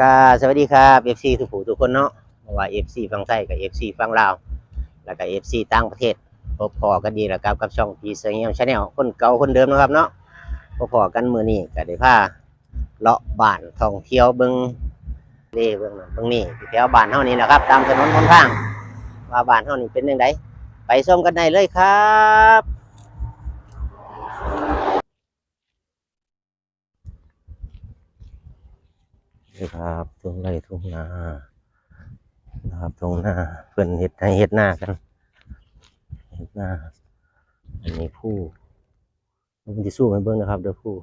ก็สวัสดีครับ FC ทุกผู้ทุกคนเนาะไม่ว่า FC ฝั่งไทยกับ FC ฝั่งลาว แล้วก็ FC ต่างประเทศพบพอกันดีแล้วครับกับช่องพีเซียมชาแนลคนเก่าคนเดิมนะครับเนาะพบพอกันมือนี้ก็ได้พาเลาะบ้านท่องเที่ยวเบิ่งเล่เบิ่งเบิ่งนี่แถวบ้านเฮานี่นะครับ ตามถนนหนทางว่าบ้านเฮานี่เป็นจังไดไปชมกันได้เลยครับ นี่ครับทุ่งไร่ทุ่งนานะครับทุ่งนาเพิ่นเฮ็ดให้เฮ็ดหน้ากันเฮ็ดหน้าอันนี้ผู้มันสิสู้ให้เบิ่งนะครับเด้อผู้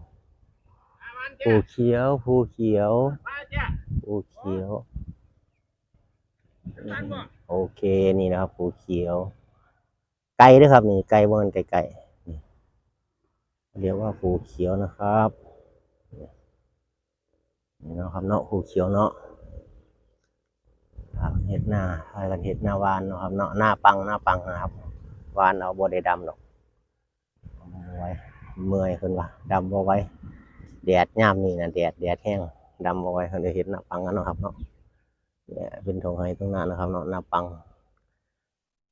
ผู้เขียวผู้เขียวผู้เขียวโอเคนี่นะครับผู้เขียว ไก่ด้วยครับ นี่ไก่บ่แมันไก่ไก่เรียกว่าผู้เขียวนะครับ นี่เนาะครับเนาะผูเขียวเนาะครับเห็ดหน้าพากันเห็ดหน้าวานเนาะครับเนาะหน้าปังหน้าปังนะครับ วานเอาบ่ได้ดำหรอกเมาไว้เมื่อยขึ้นว่าดำบ่ไว้แดดย่ามนี่นะแดดแดดแห้งดำบ่ไว้เขาเดียเห็ดหน้าปังกันเนาะครับเนาะเนี่ยเป็นทงไห้ตรงหน้านะครับเนาะหน้าปัง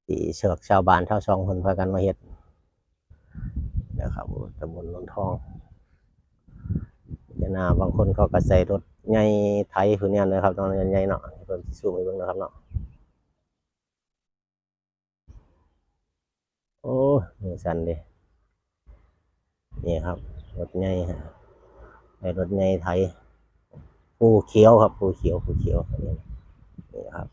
ที่เชือกชาวบ้านชาวช่องคนพากันมาเฮ็ดนะครับตำบลนนทอง เดี๋ยวหนาบางคนเขาก็ใส่รถใหญ่ไถคือเนี่ยนะครับตอนใหญ่เนาะเพิ่นสิสู้ไปเบิ่งนะครับเนาะโอ้ยมือสั่นดินี่ครับรถใหญ่ฮะไอรถใหญ่ไถภูเขียวครับภูเขียวภูเขียวอันนี้นี่ครับ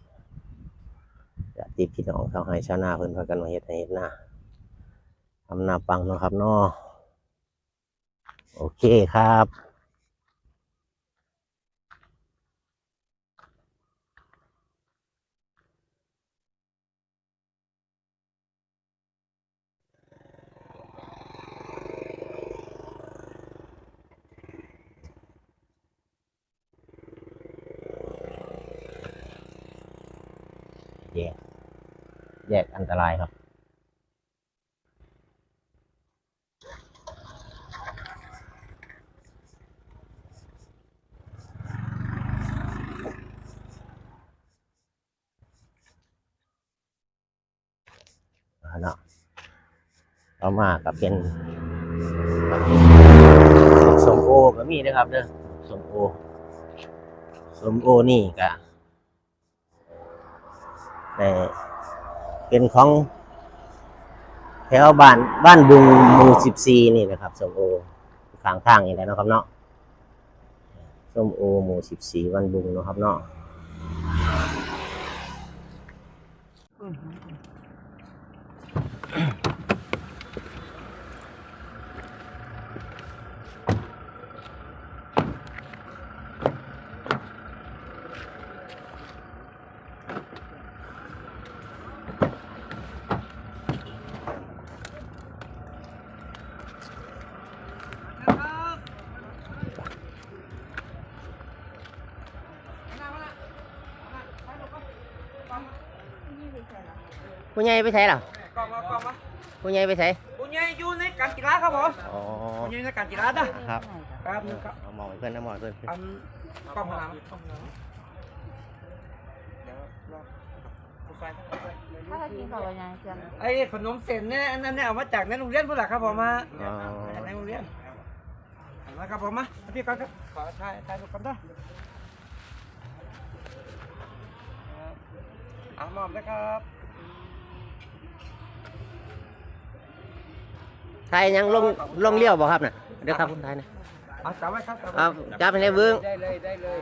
ญาติพี่น้องชาวไร่ชาวนาเพิ่นพากันมาเฮ็ดให้เฮ็ดนาทำหน้าปังนะครับเนาะโอเคครับ แยก แยกอันตรายครับอ่าเนาะต่อมาก็เป็นสมโอก็มีนะครับเด้อสมโอสมโอนี่ก็ เป็นของแถวบ้านบ้านบุงหมู่สิบสี่นี่นะครับสมโอข้างทางนี่แหละนะครับเนาะส้มโอหมู่สิบสี่บ้านบุงนะครับเนาะ ไปใช้หรอกล้องมากล้องมาผู้ใหญ่ไปใช้คุณยายอยู่ในการกีฬาครับผมอ๋อคุณยายในการกีฬาด้ะครับครับนึงครับเอาหมองให้เพื่อนเอาหมองให้เพื่อนอันกล้องหลังกล้องหลังเดี๋ยวรอผู้ชายถ้าจะกินกับอะไรจังไอ้ขนมเส้นเนี่ยอันนั้นเนี่ยเอามาจากในโรงเรียนพุ่นล่ะครับผมมาอ๋อจากในโรงเรียนเอามาครับผมมาพี่ก่อนครับขอถ่ายถ่ายรูปกันด้วยอะมอบนะครับ ไทยยังลงลงเลี้ยวบ่ครับน่ะเดี๋ยวครับคุณไทยนะเอาจับไว้ครับจับคไว้รับจับให้ได้เบิ้งได้เลยได้เลย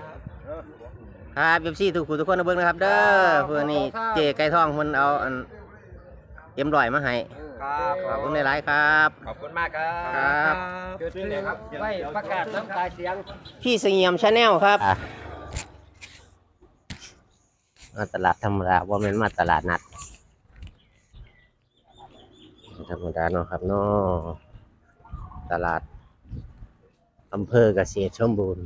ครับเบบซี่ทุกผู้ทุกคนนะเบิ้งนะครับ เด้อเพื่อนี่เจไก่ทองมันเอาอันเอ็มร้อยมาให้ครับขอบคุณหลายๆครับ ขอบคุณมากครับครับจุดที่ครับไว้ประกาศน้ำตาเสียง พี่เสียมชาแนลครับมาตลาดธรรมดาว่าเป็นมาตลาดนัด ธรรมดาเนาะครับเนาะตลาดอำเภอเกษตรสมบูรณ์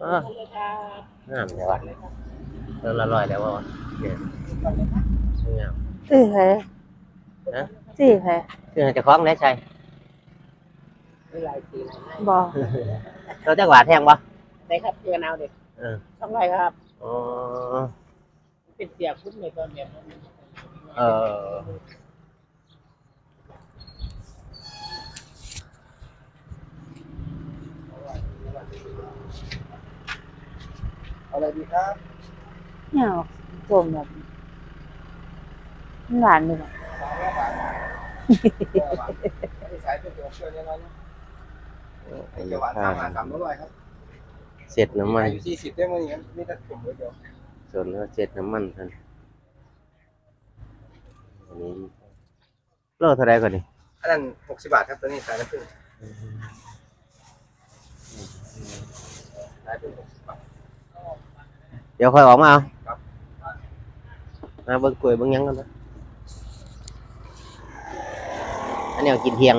อ้อน้ำเดี๋ยววัดเลยเริ่มละร้อยแล้ววะเนี่ยงามสี่แผลฮะสี่แผลคือจะคล้องได้ใช่บอกเราจะหวาดแทงปะได้ครับเจอกันเอาเด็กเออช่องไรครับอ๋อเป็นเสียคุ้มเลยตอนเนี้ยเออ อาอะไรดีครับเนี่ยโจมแบบหวานเลยแบบสายเป็นตัวเชื่อเนี่ยนะไอ้เขียวหวานข้าสามหวานสามร้อยครับเสร็จน้ำมันอยู่สี่สิบได้ไหมอย่างนั้นมีแต่ถุงเดียวส่วนแล้วเสร็จน้ำมันท่านอันนี้โลเท่าไรก่อนนี่อันนั้นหกสิบบาทครับตัวนี้สายน้ำผึ้งสายเป็นหกสิบบาท เดี๋ยวค่อยออกมาเอา ครับ มาเบิ่งกล้วยเบิ่งหยังกันนะอันนี้เอากินเที่ยง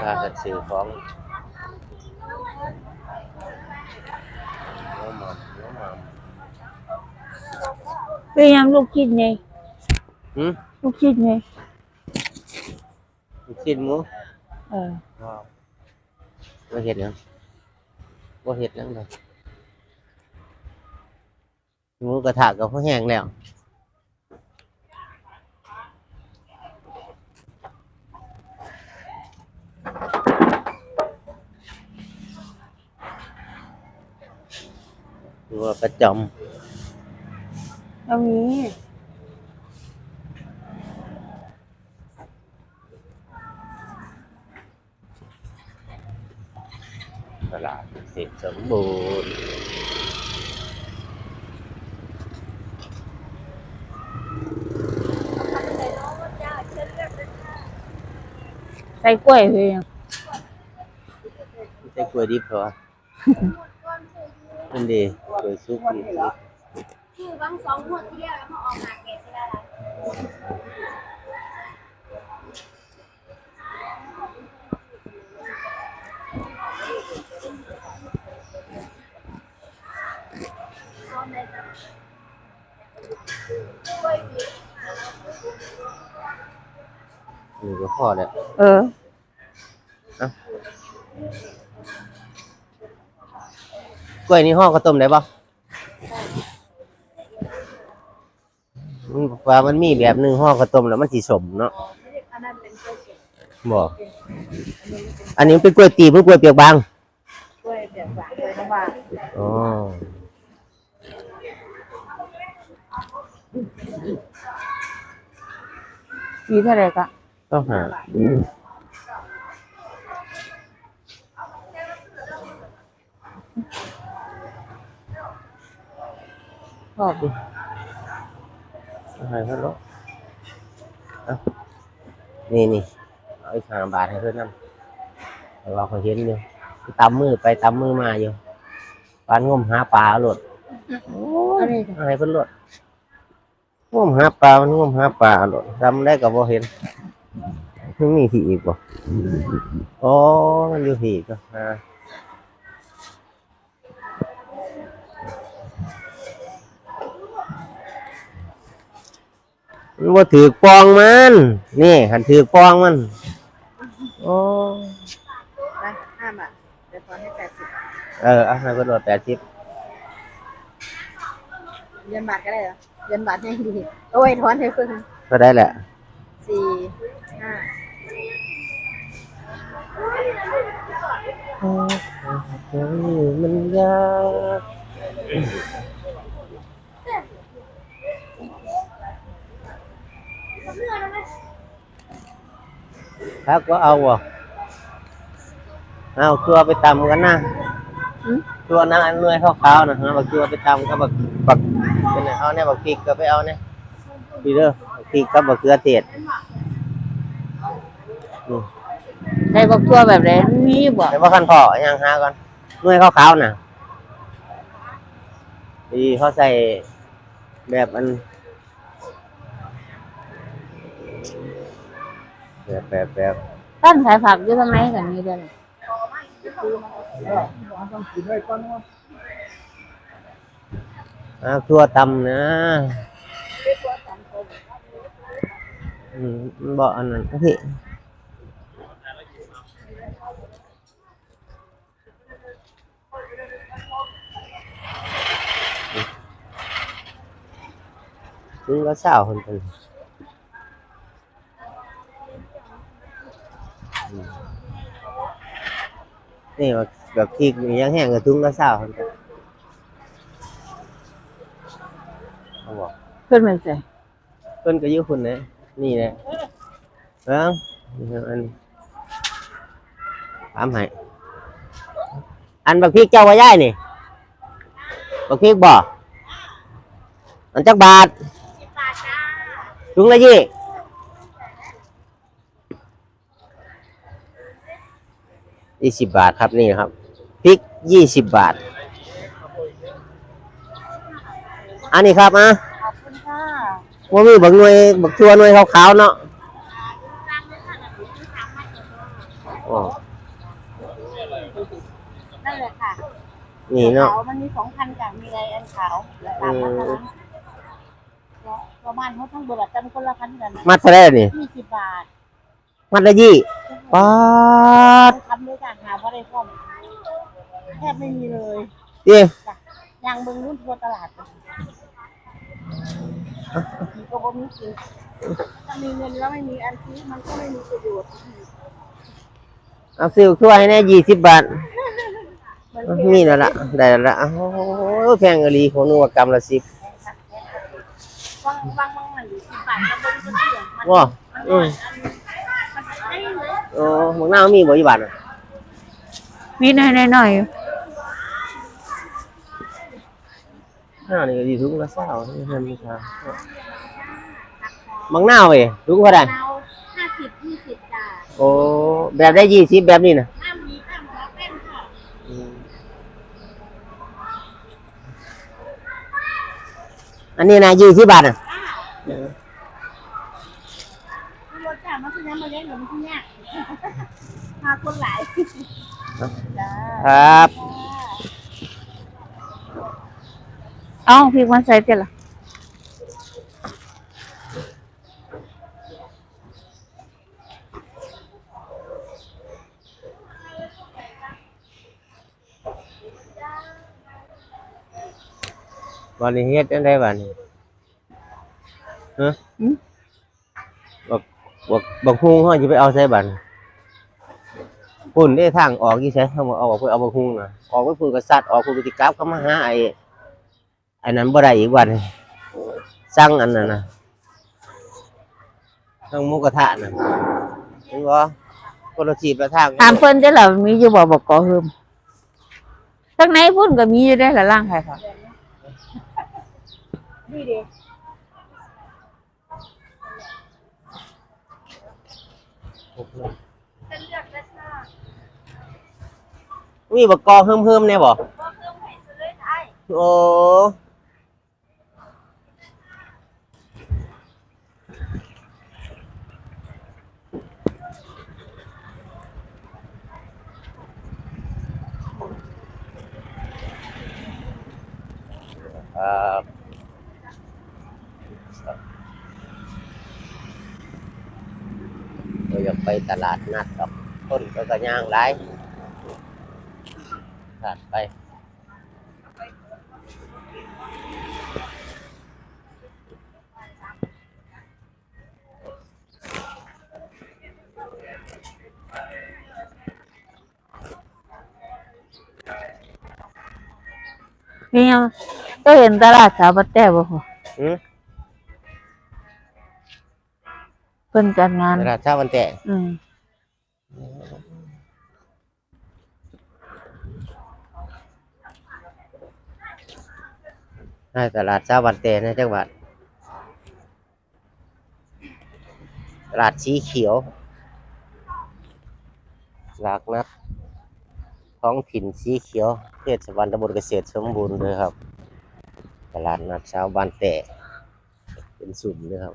พากันซื้อของน้ำมันน้ำมัน เป็นยังลูกคิดไงหืมลูกคิดไงลูกชิ้นหมูเออบ่เห็ดหยังบ่เห็ดหยังเลยหมูกระทะก็พอแห้งแล้วหรือว่ากระจอ มแล้วมีตลาดเสร็จสมบูรณ์ใส่กล้วยเลยยังไม่ใช่กล้วยดิบเหรอนั่นดีกล้วยซุปนี่ สิคือบางสองงวดที่แล้วแล้วมาออกมาเก็บไม่ได้ละนี่ก็พอแล้วเออ กล้วยนี่ห่อข้าวต้มได้ปะ มันว่ามันมีแบบหนึ่งห่อข้าวต้มแล้วมันสีสมเนาะอันนั้นเป็นกล้วยเก็บบอกอันนี้มันเป็นกล้วยตีบหรือกล้วยเปียกบางกล้วยเปียกหวานเลยน้ำหวานอ๋อมีเท่าไหร่กะต้องหาบอกต้อง หาเพื่อนรถเอานี่นี่เอาอีกห้าบาทให้เพื่อนนั่แต่ว่าเขาเห็นอยู่ตำมือไปตำมือมาอยู่ปานงมหาปลาหลดอันนี้เอาให้เพิ่นหลดงมหาปลามันงมหาปลาหลดจำได้ก็บ่เห็นมันมีที่อีกบ่อ๋อมันอยู่ที่อีกก็อ่า มันบ่ถือปองมันนี่หันถือปองมันโอ้นะห้าบาทเดี๋ยวทอนให้แปดสิบเออเอาให้เพิ่นหลดแปดสิบเงินบาทก็ได้เหรอเงินบาทยังดีโอ้ยทอนให้เพิ่งก็ได้แหละสี่ห้ามันยาก ครับก็เอาอะเอาตัวไปตำกันนะตัวนั้นอันเนื่อยขาวๆนะฮะบักตัวไปตำก็บักบักเป็นไงเอาเนี่ยบักพริกก็ไปเอาเนี่ยดีเด้อบักพริกกับบักเกลือเทศนี่ใส่บักตัวแบบไหนมีบ่แต่ว่าขั้นพอยังหาก่อนเนื่อยขาวๆน่ะดีเขาใส่แบบอัน แบบแบบแบบตั้นขายผักอยู่ทางไหนกันนี่เด้อต้องกินด้วยก้อนว่าอ่าครัวตำนะอืมมันบอกอันนั้นพี่ถึงก็เศร้าคนเป็น นี่แบบแบบพริกนี่ยังแห้งกับทุ่งก็เศร้าคนเป็นเขาบอกเพิ่นเป็นไสเพิ่นก็อยู่คุณนะนี่แหละเบิ่งนี่ครับอันนี้ถามให้อันบักพริกเจ้าว่าย่ายนี่บักพริกบ่อันจักบาทถุงละยี่ ยี่สิบบาทครับนี่ครับพริกยี่สิบบาท อันนี้ครับอะขอบคุณค่ะว่ามีบักหน่วยบักตัวหน่วยขาวๆเนาะอ๋อนั่นแหละค่ะนี่เนาะขาวมันมีสองพันกับมีอะไรอันขาวแล้วตามมาเท่านั้นประมาณเขาทั้งเบอร์จำคนละพันกันมัดเท่าไหร่นี่ยี่สิบบาท มัดละยี่ ป๊าดทำด้วยกันหาเพราะได้ข้อมแทบไม่มีเลยเอ้ยยางเบิ่งรุ่นทั่วตลาดมีก็บ่มีกินถ้ามีเงินแล้วไม่มีอันซื้อมันก็ไม่มีประโยชน์เอาซื้อถ้วยให้แน่ยี่สิบบาท มันเอาเก็บมีแล้วละได้แล้วละโอ้โหแพงอหลีของนัวกรัมละสิบวางวางวางมันอยู่สิบบาทก็บ่มีคนเสียมันว้ามันอืมมันได้เลย โอ้หมกหน้าวมีบ่ยี่บาทอะมีหน่อยหน่อยหน้าวนี่ก็ดีทุกละเศร้าที่เพิ่นมีค่ะหมกหน้าวเอ้ยทุกเท่าไหร่เราห้าสิบยี่สิบจ้าโอ้แบบได้ยี่สิบแบบนี้นะห้ามมีห้ามรับเป็นค่ะอันนี้นะยี่สิบบาทอะรถจ้ามันคือน้ำมาเลี้ยงหนูที่เนี่ย พาคนหลายจ้าครับ เอ้าพี่วันใส่เต็ละวันนี้เฮ็ดจังไดบัดนี้ฮะบักบักบักฮุงเฮาสิไปเอาใส่บัด ปุ่นได้ทางออกอีไสเฮาบ่เอาออกไปเอาบักฮุงน่ะออกไปพุ่นก็สัตว์ออกพุ่นก็สิกลับเข้ามาหาไอ้ไอ้นั้นบ่ได้อีกบัดนี้สั่งอันนั้นน่ะสั่งหมูกระทะน่ะเห็นบ่คนละทีละทางถามเพิ่นได้อล่ะมีอยู่บ่บอกกอเฮิมทั้งไหนพุ่นก็มีอยู่ได้อละล่างใครค่ะดีดี มีบักกอเฮิมๆแน่บ่โอ้ครับเราอยากไปตลาดนัดกับคนก็กระย่างหลายขาดไปมียังก็เห็นตลาดสาวบัดแต่บ่พออืมเพิ่นจัดงานตลาดเช้าวันแต่อืม ใช่ตลาดเช้าวันแต่ในจังหวัด ตลาดสีเขียว หลากนัดท้องถิ่นสีเขียวเทศบาลตำบลเกษตรสมบูรณ์เลยครับ ตลาดนัดเช้าบ้านแต่เป็นสุ่มเลยครับ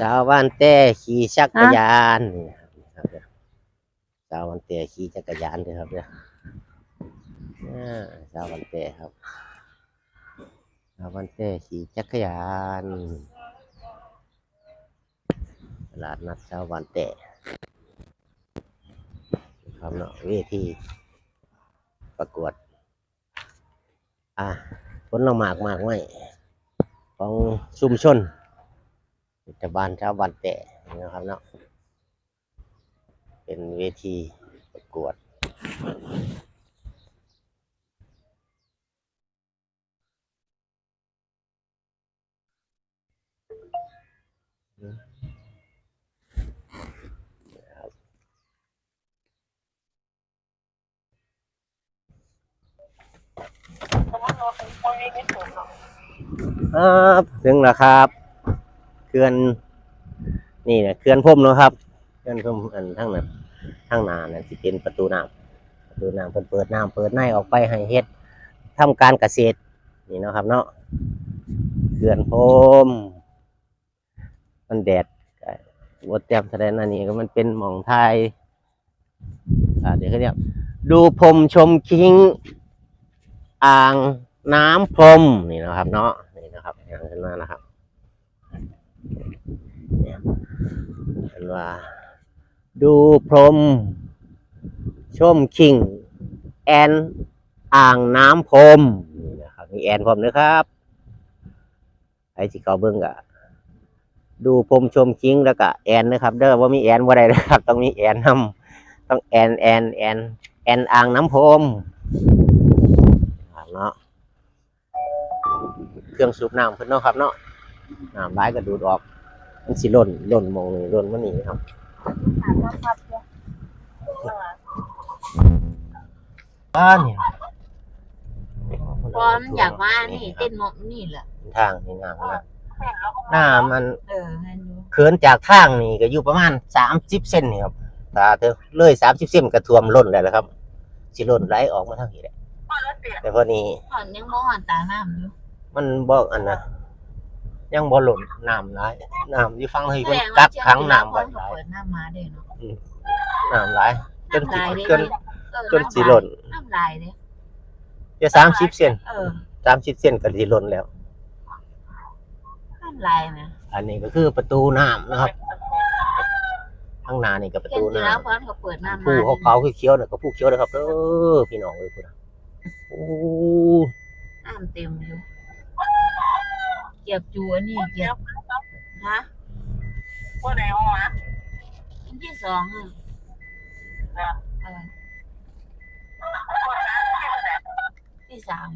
สาวบ้านแต่ขี่จักรยานนี่ครับนี่ครับสาวบ้านแต่ขี่จักรยานเลยครับเนี่ย สาวบ้านแต่ครับสาวบ้านแต่ขี่จักรยานตลาดนัดสาวบ้านแต่ครับเนาะเวทีประกวด อะผลละหมากมากไม้ของชุมชนแต่บ้านชาวบ้านแต่นะครับเนาะเป็นเวทีประกวด ครับถึงแล้วครับเขื่อนนี่นะเขื่อนพมเนาะครับเขื่อนพมอันทั้งนั้นทั้งนานั่นสิเป็นประตูน้ำประตูน้ำเปิดเปิดน้ำเปิดในออกไปให้เฮ็ดทำการเกษตรนี่เนาะครับ เนาะเขื่อนพมมันแดดวัดแจ่มแสดงอันนี้ก็มันเป็นหมองไทยอ่าเดี๋ยวเขาเรียกดูพรมชมคิง อ่างน้ำพรมนี่นะครับ เนาะนี่นะครับอย่างขึ้นมานะครับเห็นว่า ดูพรมชมคิง แอนอ่างน้ำพรมนี่นะครับมีแอนพรมนะครับไอ้ที่เขาเบิ้งกะดูพรมชมคิงแล้วก็แอนนะครับ เด้อว่ามีแอนว่าใดนะครับต้องมีแอนนำต้องแอนแอนแอนแอนอ่างน้ำพรม เครื่องสูบน้ำเพิ่นเนาะครับเนาะน้ำร้ายก็ดูดออก มันสิหล่นหล่นมองนี่หล่นมันนี่ครับถามว่าครับเนี่ยบ้านเนี่ยพอมันอยากว่านี่เต้นมองนี่แหละทางนี่น้ำนะน้ำมันเออให้ดูเขินจากทางนี่ก็อยู่ประมาณสามสิบเซนนี่ครับตาเธอเลยสามสิบเซนก็ท่วมล้นแล้วละครับสิล้นไหลออกมาทางนี้แหละแต่พอนี้ผ่อนยังมองหันตาน้ำอยู่ มันบอกอันนะยังบ่หล่นน้ำไหลายน้ำอยู่ฟังเฮ้ยแสมันดงกัว่ากขังน้ำไว้ไว้หลายเปิดน้ำมาเด้เนาะน้ำไหลายจนสิน้ำลายเด้จนเออจนสิหล่นน้ำลายเด้จะสามสิบเซนเออสามสิบเซนก็สิหล่นแล้วน้ำลายนะอันนี้ก็คือประตูน้ำนะครับข้างหน้านี่ก็ประเห็นตูอยู่น้แล้วเพราะเขาเปิดน้ำำมาผู้เขาเขาคือเขียวเนี่ยก็ผู้เขียวนะครับเออพี่น้องเลยคุณโอ้น้ำเต็มอยู่ เก็บจูอันนี้เก็บฮะว่าไหนวะอันที่สองอะเออที่สาม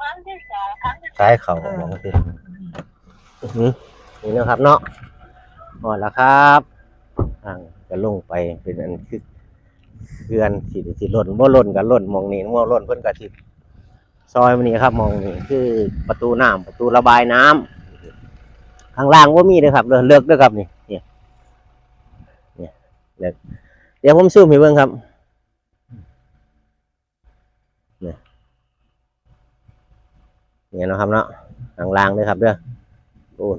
วันที่สองครั้งที่ซ้ายเขาลองสิอื้อหือนี่นะครับเนาะหมดแล้วครับทางจะลงไปเป็นอันคือเขื่อนสิสิหล่นบ่หล่นกับหล่นมองนี่บ่หล่นเพิ่นก็สิ ซอยมันนี่ครับมองนี่คือประตูน้ำประตูระบายน้ำข้างล่างว่ามีเด้อครับเลือกเลือกเด้อครับนี่เนี่ยเนี่ยเลือกเดี๋ยวผมซูมให้เบิ่งครับเนี่ยเนี่ยเนาะครับเนาะข้างล่างเด้อครับเด้อโอ้ย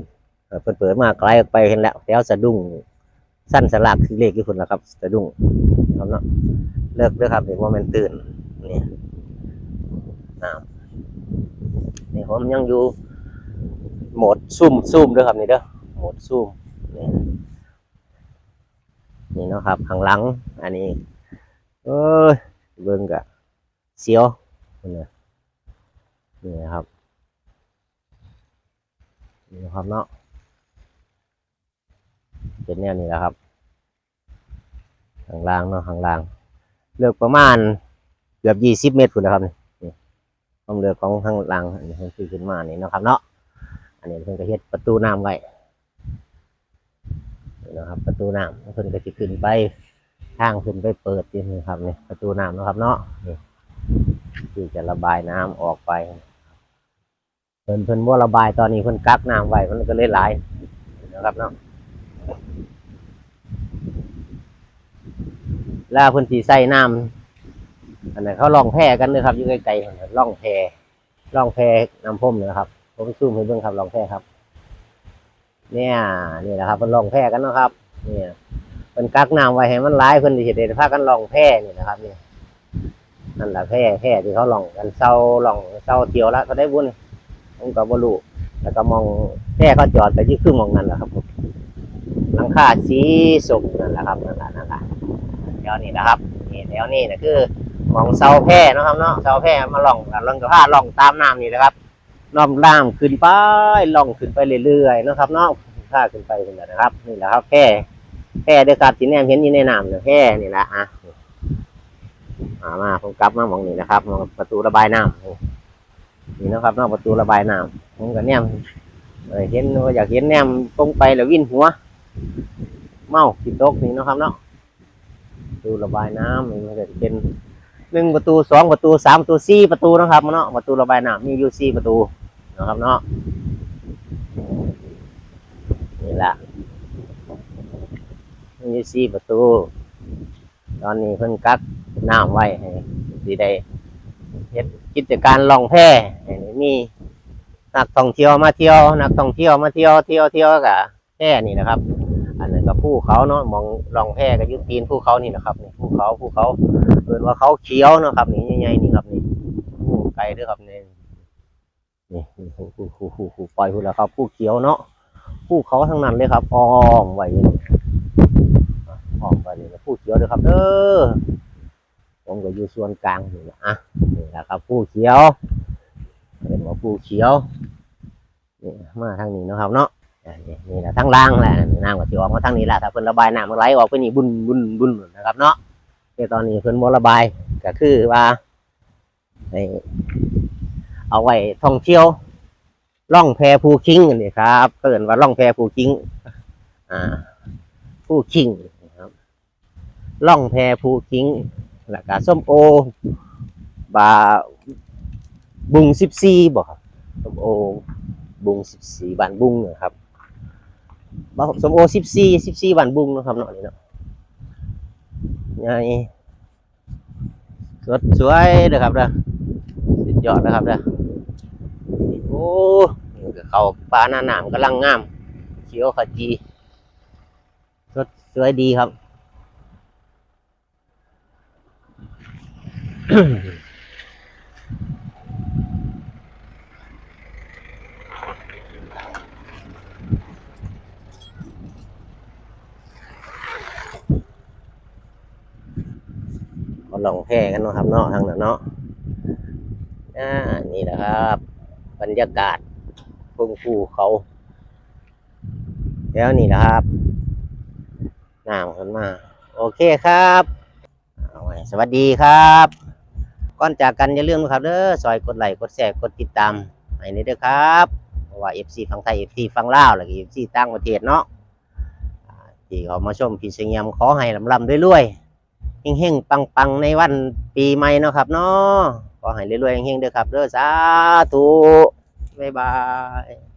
เปิดเปิดมาไกลออกไปเห็นแล้วแล้วสะดุ้งสั้นสลักคือเลขที่คุณแล้วครับ สะดุ้งครับเนาะเลิกเด้อครับเห็นว่ามันตื่นเนี่ย นี่ผมยังอยู่โหมดซูมซูมด้วยครับนี่เด้อโหมดซูมนี่นี่เนาะครับข้างหลัง อันนี้เอ้ยเบิ่งกะเสียวนี่นะนี่นครับนี่ครับเนาะเป็นแนวนี้แหละครับข้างล่างเนาะข้างล่างเลือกประมาณเกือบยี่สิบเมตรคุณนะครับนี่ ความเลือของข้างหล่างอันนี้คือขึ้นมานี่นะครับ เนาะอันนี้เพิ่นก็เฮ็ดประตูน้ำไว้นี่นะครับ ประตูน้ำเพิ่นก็สิขึ้นไปทางขึ้นไปเปิดนี่ครับนี่ประตูน้ำนะครับ เนาะนี่ที่จะระบายน้ำออกไปเพิ่นเพิ่นบ่าระบายตอนนี้เพิ่นกักน้ำไว้มันก็เลยไหลายนะครับเนาะแล้วเพิ่นสิใส่น้ำ อันนั้นเขาล่องแพกันเลยครับอยู่ไกลๆล่องแพล่องแพน้ำพุ่มนะครับผมซูมให้เบิ่งครับลองแค่ครับ เนี่ยนี่แหละครับเพิ่นลองแพร่กันนะครับ เนี่ยเพิ่นกักน้ำไว้ให้มันหลายเพิ่นสิเฮ็ดให้พากันลองแพร่นี่นะครับนี่นั่นแหละแพร่แพร่ที่เขาลองกันเซาลองเซาเที่ยวละเขาได้บุญผมก็บ่รู้แล้วก็มองแพร่เขาจอดก็อยู่คือหมองนั่นแหละครับผมหลังคาสีสุกนั่นแหละครับนั่นแหละนั่นแหละเดี๋ยวนี้นะครับนี่เดี๋ยวนี้นะคือ มองเสาแพร่เนาะครับเนาะเสาแพร่มาล่องกันล่องกับผ้าล่องตามน้ำนี่นะครับน้อมล่ามขึ้นไปล่องขึ้นไปเรื่อยๆเนาะครับเนาะข้าขึ้นไปขึ้นนะครับ นี่แหละครับแพร่แพร่เด้อครับที่แนมเห็นอยู่ในน้ำเนี่ยแพร่นี่แหละอะมามาผมกลับมามองนี่นะครับมองประตูระบายน้ำนี่นะครับนอกประตูระบายน้ำผมก็แนมเห็นอยากเห็นแนมตรงไปแล้ววิ่นหัว เมาสิตกนี่นะครับเนาะประตูระบายน้ำนี่มันจะเป็น หนึ่งประตูสองประตูสามประตูสี่ประตูนะครับเนาะประตูระบายน้ำมีอยู่สี่ประตูนะครับเนาะนี่แหละมีสี่ประตู ตอนนี้เพิ่นกักน้ำไว้ให้ดีได้เฮ็ดกิจการล่องแพให้มีนักท่องเที่ยวมาเที่ยว นักท่องเที่ยวมาเที่ยวเที่ยวเที่ยวกับแพนี่นะครับ อันนั้นก็ภูเขาเนาะมองลองแพก็อยุตีนภูเขานี่นะครับนี่ภูเขาภูเขาเอินว่าเขาเขียวเนาะครับนี่ใหญ่ๆนี่ครับนี่ภูไกลด้วยครับนี่นี่ผู้ผู้ผู้ผู้ปล่อยผู้แล้วครับผู้เขียวเนาะผู้เขาทั้งนั้นเลยครับอ้อมไว้อยู่นี่อ้อมไว้เลยผู้เขียวเลยครับเด้อผมก็อยู่ส่วนกลางอยู่นะอะนี่แหละครับผู้เขียวเป็นว่าผู้เขียวนี่มาทางนี้นะครับเนาะ นี่นี่แหละทางล่างแหละน้ำก็สิออกมาทางนี้แหละถ้าเพิ่นระบายน้ำมันไหลออกไปนี่บุญบุญบุญนะครับ เนาะแต่ตอนนี้เพิ่นบ่ระบายก็คือว่าเอาไว้ท่องเที่ยวล่องแพภูคิงนี่ครับเกินว่าล่องแพภูคิง อ่าภูคิงนะครับล่องแพภูคิงแล้วก็ส้มโอบาบุงสิบสี่บอกครับส้มโอบุงสิบสี่บานบุงนะครับ สมโอสิบสี่สิบสี่บานบุงนะครับเนาะนี่เนาะใหญ่สดสวยเด้อครับเด้อสุดยอดนะครับเด้อโอ้เขาปลาหน้าหนามกำลังงามเขียวขจีสดสวยดีครับ ลองแพร่กันเนาะครับเนาะทางนั้นเนาะอ่านี่แหละครับ บรรยากาศภูภูเขา แล้วนี่นะครับน้ำขึ้นมา โอเคครับเอาไว้สวัสดีครับ ก่อนจากกันอย่าลืมนะครับเด้อซอยกดไลค์กดแชร์กดติดตามให้นี่เด้อครับเพราะว่า FC ฝั่งไทย FC ฝั่งลาวแล้วก็ FC ต่างประเทศเนาะที่เขามาชมพี่เสียงยำขอให้ลำลำรวยๆ เฮงๆปังๆในวันปีใหม่เนาะครับเนาะขอให้รวยๆเฮงๆเด้อครับเด้อสาธุบ๊ายบาย